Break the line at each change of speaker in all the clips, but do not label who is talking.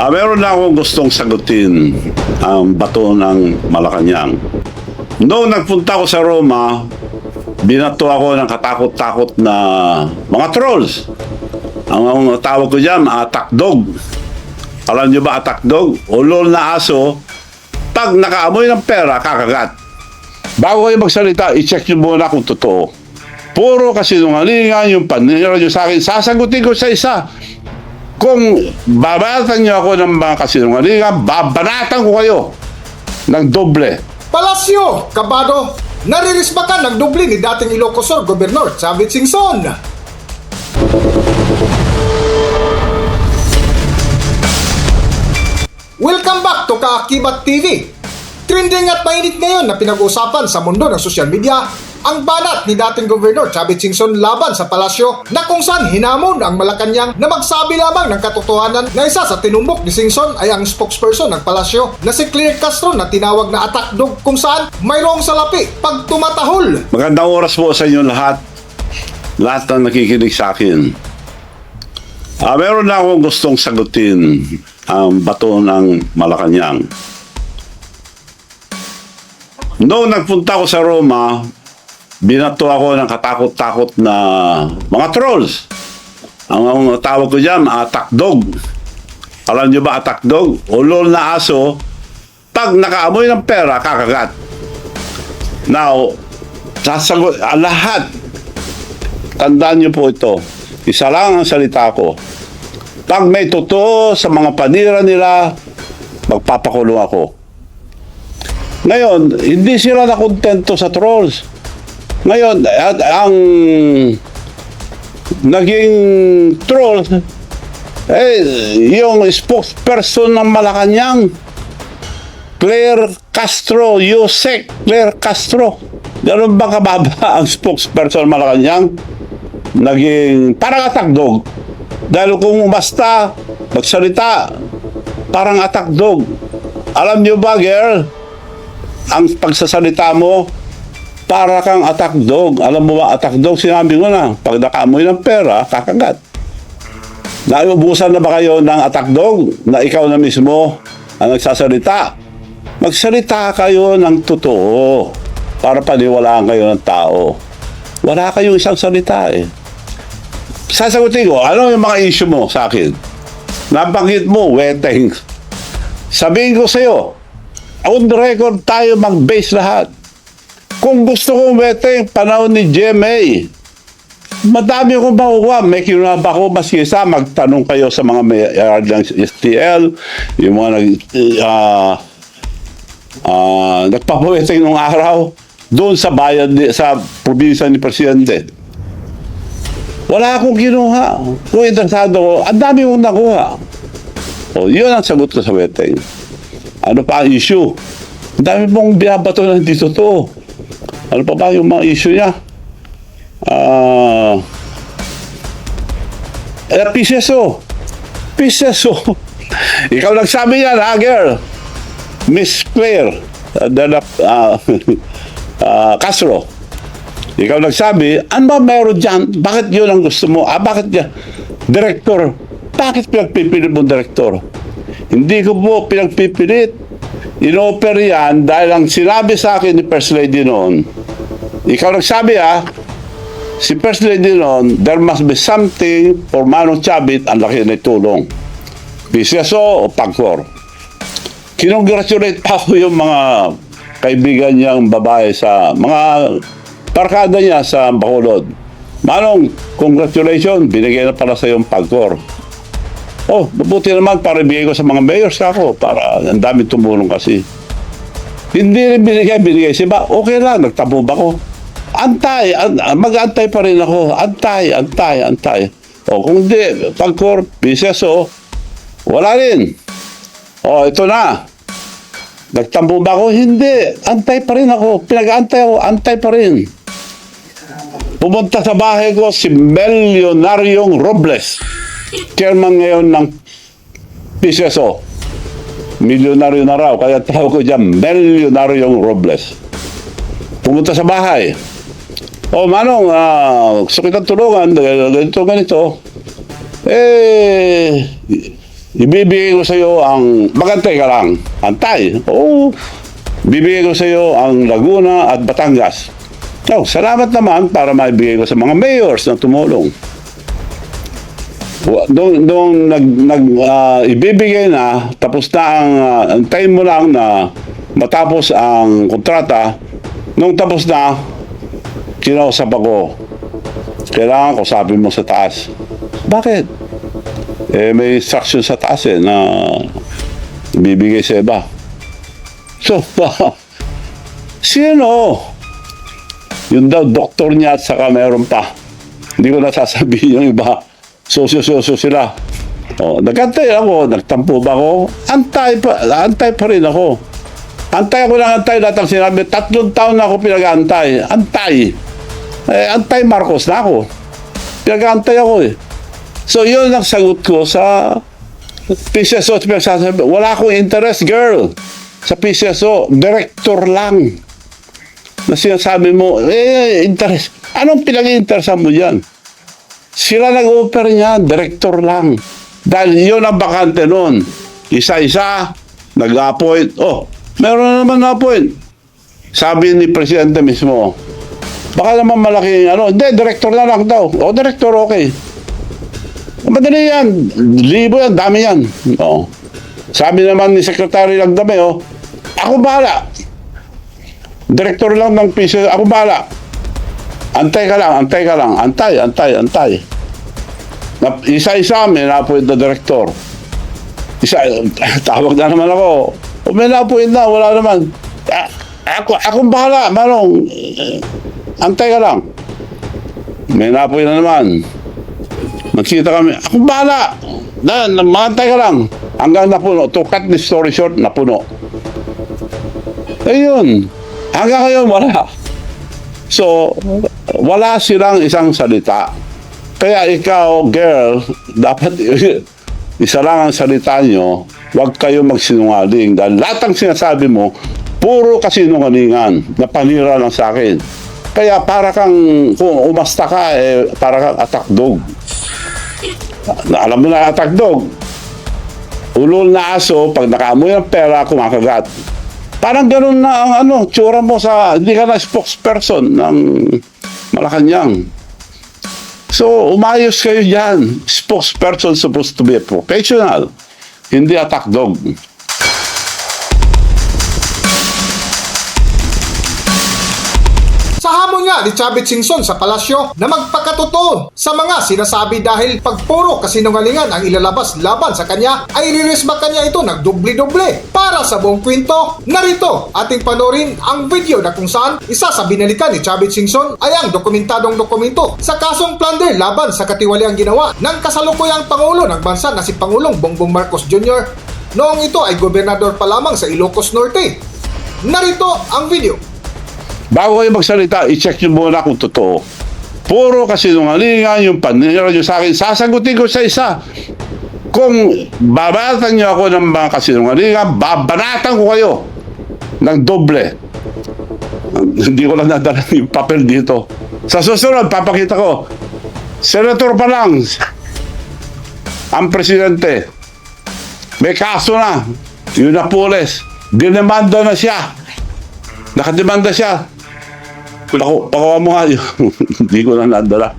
Ah, meron na akong gustong sagutin ang bato ng Malacanang. Noong nagpunta ko sa Roma, binato ako ng katakot-takot na mga trolls. Ang, ang tawag ko dyan, attack dog. Alam nyo ba attack dog? Ulol na aso, pag nakaamoy ng pera, kakagat. Bago kayo magsalita, i-check nyo muna kung totoo. Puro kasinungalingan yung panira nyo sa akin. Sasagutin ko sa isa. Kung babanatan nyo ako ng mga kasinungalingan, babanatan ko kayo ng doble.
Palasyo, Kabado, naririsbakan ng dubli ni dating Ilocos Sur Gobernador Chavit Singson. Welcome back to Kaakibat TV. Trending at mainit ngayon na pinag-uusapan sa mundo ng social media ang banat ni dating Gobernador Chavit Singson laban sa palasyo na kung saan hinamon ang Malacanang na magsabi lamang ng katotohanan na isa sa tinumbok ni Singson ay ang spokesperson ng palasyo na si Claire Castro na tinawag na attack dog kung saan mayroong salapi pag tumatahol.
Magandang oras po sa inyo lahat. Lahat na nakikinig sa akin. Ah, meron na akong gustong sagutin ang bato ng Malacanang. Noong nagpunta ko sa Roma, binato ako ng katakot-takot na mga trolls. Ang, ang tawag ko dyan, attack dog. Alam nyo ba attack dog? Ulol na aso, pag nakaamoy ng pera, kakagat. Now, sasagot, ah, lahat, tandaan niyo po ito, isa lang ang salita ko. Pag may totoo sa mga panira nila, magpapakulong ako. Ngayon, hindi sila nakontento sa trolls. Ngayon, at ang naging trolls, eh, yung spokesperson ng Malacanang, Claire Castro, Yusek Claire Castro. Ganun ba kababa ang spokesperson Malacanang? Naging parang attack dog. Dahil kung basta magsalita, parang attack dog. Alam nyo ba, girl? Ang pagsasalita mo, para kang attack dog. Alam mo ba, attack dog, sinabi ko na, pag nakaamoy ng pera, kakagat. Naubusan na ba kayo ng attack dog na ikaw na mismo ang nagsasalita? Magsalita kayo ng totoo para paniwalaan kayo ng tao. Wala kayong isang salita eh. Sasagutin ko, ano yung mga issue mo sa akin? Nabanggit mo, weteng. Sabihin ko sa'yo, on the record tayo mag-base lahat. Kung gusto kong weteng, panahon ni GMA, madami akong makukuha. May kinunaba ko maski isa, magtanong kayo sa mga may ng STL, yung mga nag, uh, uh, nagpapaweteng nung araw, doon sa bayan, sa probinsya ni Presidente. Wala akong kinuha. Kung interesado ko, ang dami kong nakuha. O, yun ang sagot ko sa weteng. Ano pa ang issue? Ang dami mong binabato na hindi totoo. Ano pa ba yung mga issue niya? Ah... eh, PCSO. PCSO. Ikaw nagsabi yan, ha, girl? Miss Claire. Uh, Danap, ah, ah, Castro. Ikaw nagsabi, ano ba meron dyan? Bakit yun ang gusto mo? Ah, bakit yan? Director. Bakit pinagpipilit mo director? Hindi ko po pinagpipilit. Inoper yan dahil ang sinabi sa akin ni First Lady noon, ikaw nagsabi ah, si First Lady noon, there must be something for Manong Chabit ang laki na tulong. PCSO o Pagcor. Kinongratulate pa ako yung mga kaibigan niyang babae sa mga barkada niya sa Bacolod. Manong, congratulations, binigay na pala sa yung Pagcor. Oh, mabuti naman para ibigay ko sa mga mayors ako para ang dami tumulong kasi. Hindi rin binigay, binigay si ba? Okay lang, nagtabo ba ko? Antay, an- mag-antay pa rin ako. Antay, antay, antay. O kung hindi, pagkor, PCSO, wala rin. O, ito na. Nagtambo ba ako? Hindi. Antay pa rin ako. Pinag-antay ako. Antay pa rin. Pumunta sa bahay ko si Melionaryong Robles. Chairman ngayon ng PCSO. Milyonaryo na raw. Kaya tawag ko dyan, Melionaryong Robles. Pumunta sa bahay. Oh, Manong, ah, gusto kitang tulungan. Ganito, ganito. Eh, ibibigay ko sa iyo ang, magantay ka lang, antay. Oo, bibigay ko sa iyo ang Laguna at Batangas. Oh, salamat naman para maibigay ko sa mga mayors na tumulong. Nung, nung nag, nag, ah, ibibigay na, tapos na ang, ah, antayin mo lang na matapos ang kontrata, nung tapos na, kinausap ako. Kailangan ko sabi mo sa taas. Bakit? Eh, may instruction sa taas eh, na ibibigay sa iba. So, sino? Yun daw, doktor niya at saka meron pa. Hindi ko nasasabihin yung iba. Sosyo-sosyo sila. Oh, nagantay ako, nagtampo ba ako? Antay pa, antay pa rin ako. Antay ako ng antay lahat ang sinabi. Tatlong taon na ako pinag-antay. Antay. Eh, antay Marcos na ako. Pinag-antay ako eh. So, yun ang sagot ko sa PCSO. Pinagsasabi, wala akong interest, girl. Sa PCSO, director lang. Na sinasabi mo, eh, interest. Anong pinag-interesan mo dyan? Sila nag-offer niya, director lang. Dahil yun ang bakante noon. Isa-isa, nag-appoint. Oh, meron na naman na-appoint. Sabi ni Presidente mismo, baka naman malaking ano, hindi, director na lang daw. O, director, okay. Madali yan. Libo yan, dami yan. Oo. Sabi naman ni Secretary Lagdame, oh, ako bahala. Director lang ng piso, ako bahala. Antay ka lang, antay ka lang. Antay, antay, antay. Na, isa-isa, may na-appoint na director. Isa, tawag na naman ako. O may na-appoint na, wala naman. A- ako, akong bahala, Manong. Antay ka lang. May na-appoint na naman. Nagkita kami, akong bahala. Na, na, maantay ka lang. Hanggang napuno. To cut the story short, napuno. Ayun. Hanggang ngayon, wala. So, wala silang isang salita. Kaya ikaw, girl, dapat isa lang ang salita nyo, huwag kayo magsinungaling. Dahil lahat ng sinasabi mo, puro kasinungalingan na panira lang sa akin. Kaya para kang, kung umasta ka, eh, para kang attack dog. Na, alam mo na attack dog. Ulol na aso, pag nakaamoy ng pera, kumakagat. Parang ganun na ang ano, tsura mo sa, hindi ka na spokesperson ng Malacanang. So, umayos kayo dyan. Spokesperson supposed to be professional, hindi attack dog.
Ni Chavit Singson sa palasyo na magpakatotoo sa mga sinasabi dahil pagpuro kasinungalingan ang ilalabas laban sa kanya ay iriresma kanya ito ng doble-doble. Para sa buong kwento, narito ating panorin ang video na kung saan isa sa binalikan ni Chavit Singson ay ang dokumentadong dokumento sa kasong plunder laban sa katiwaliang ginawa ng kasalukuyang Pangulo ng bansa na si Pangulong Bongbong Marcos Jr. Noong ito ay gobernador pa lamang sa Ilocos Norte. Narito ang video.
Bago kayo magsalita, i-check nyo muna kung totoo. Puro kasinungalingan yung panira nyo sa akin. Sasagutin ko sa isa. Kung babanatan nyo ako ng mga kasinungalingan, babanatan ko kayo ng doble. Hindi ko lang nadala yung papel dito. Sa susunod, papakita ko. Senator pa lang, ang presidente, may kaso na. Yun na pulis. Dinemanda na siya. Nakademanda siya. Ako, pakawa mo nga yun. Hindi ko na nadala.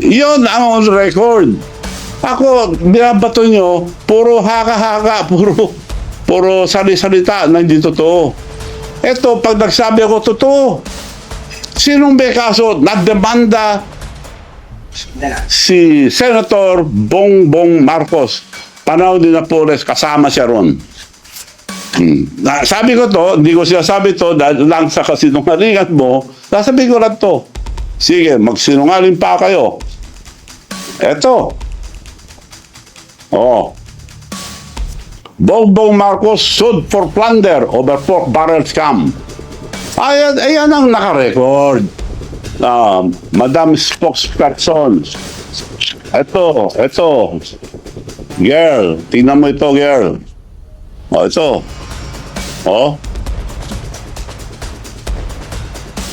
Yun ang on record. Ako, binabato nyo, puro haka-haka, puro, puro sali-salita na hindi totoo. Ito, pag nagsabi ako totoo, sinong may kaso na demanda si Senator Bongbong Marcos. Panahon din na Pores, kasama siya ron. Hmm. Na, sabi ko to, hindi ko sinasabi to dahil lang sa kasinungalingan mo, sasabihin ko lang to. Sige, magsinungaling pa kayo. Eto. Oh. Bongbong Marcos sued for plunder over pork barrel scam. Ayan, ayan ang nakarecord. Um, Madam Spokesperson. Eto, eto. Girl, tingnan mo ito, girl. Oh, ito. Oh.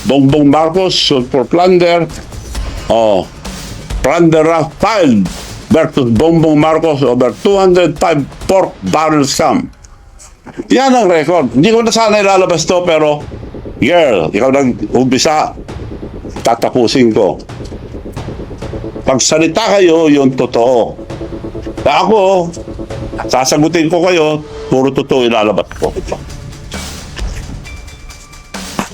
Bongbong Marcos for plunder. Oh. Plunder filed versus Bongbong Marcos over 205 pork barrel sum. Yan ang record. Hindi ko na sana ilalabas to pero girl, ikaw nag-umpisa, tatapusin ko. Pagsalita kayo, yung totoo. Ako, sasagutin ko kayo, puro totoo ilalabas ko.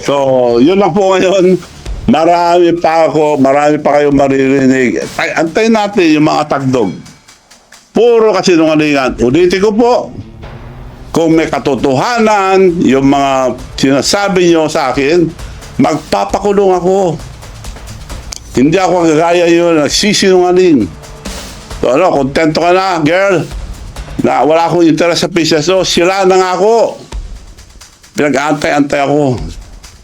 So, yun lang po ngayon. Marami pa ako, marami pa kayong maririnig. Ay, antayin natin yung mga tagdog. Puro kasi nungalingan. Ulitin ko po, kung may katotohanan, yung mga sinasabi nyo sa akin, magpapakulong ako. Hindi ako kagaya yun, nagsisinungaling. So ano, kontento ka na, girl? Na wala akong interest sa PCSO, sila na nga ako. Pinag-antay-antay ako.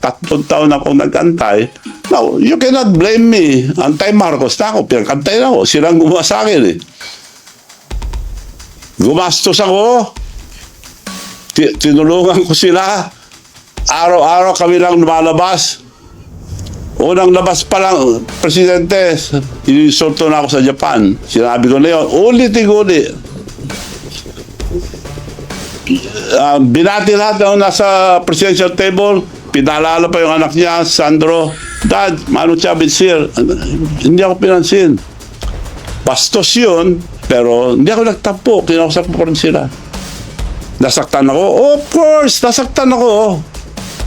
Tatlong taon ako nag-antay. Now, you cannot blame me. Antay Marcos na ako. Pinag-antay na ako. Silang gumawa sa akin eh. Gumastos ako. Ti- tinulungan ko sila. Araw-araw kami lang lumalabas. Unang labas pa lang, Presidente, inisulto na ako sa Japan. Sinabi ko na yun, ulit-ulit. Ah, binati lahat na nasa presidential table, pinalala pa yung anak niya, Sandro, Dad, Manu Chavez here. Hindi ako pinansin. Bastos yun, pero hindi ako nagtampo, kinausap ko rin sila. Nasaktan ako? Of course, nasaktan ako.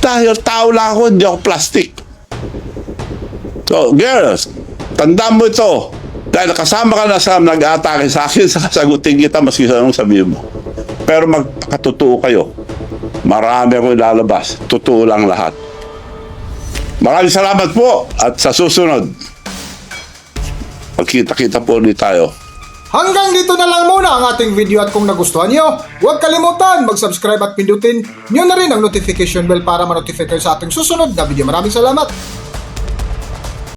Dahil tao lang ako, hindi ako plastic. So, girls, tandaan mo ito. Dahil kasama ka na sa nag-atake sa akin, sasagutin kita maski sa anong sabihin mo. Pero magkatotoo kayo. Marami ako ilalabas. Totoo lang lahat. Maraming salamat po at sa susunod, magkita-kita po ulit tayo.
Hanggang dito na lang muna ang ating video at kung nagustuhan nyo, huwag kalimutan mag-subscribe at pindutin nyo na rin ang notification bell para ma-notify kayo sa ating susunod na video. Maraming salamat!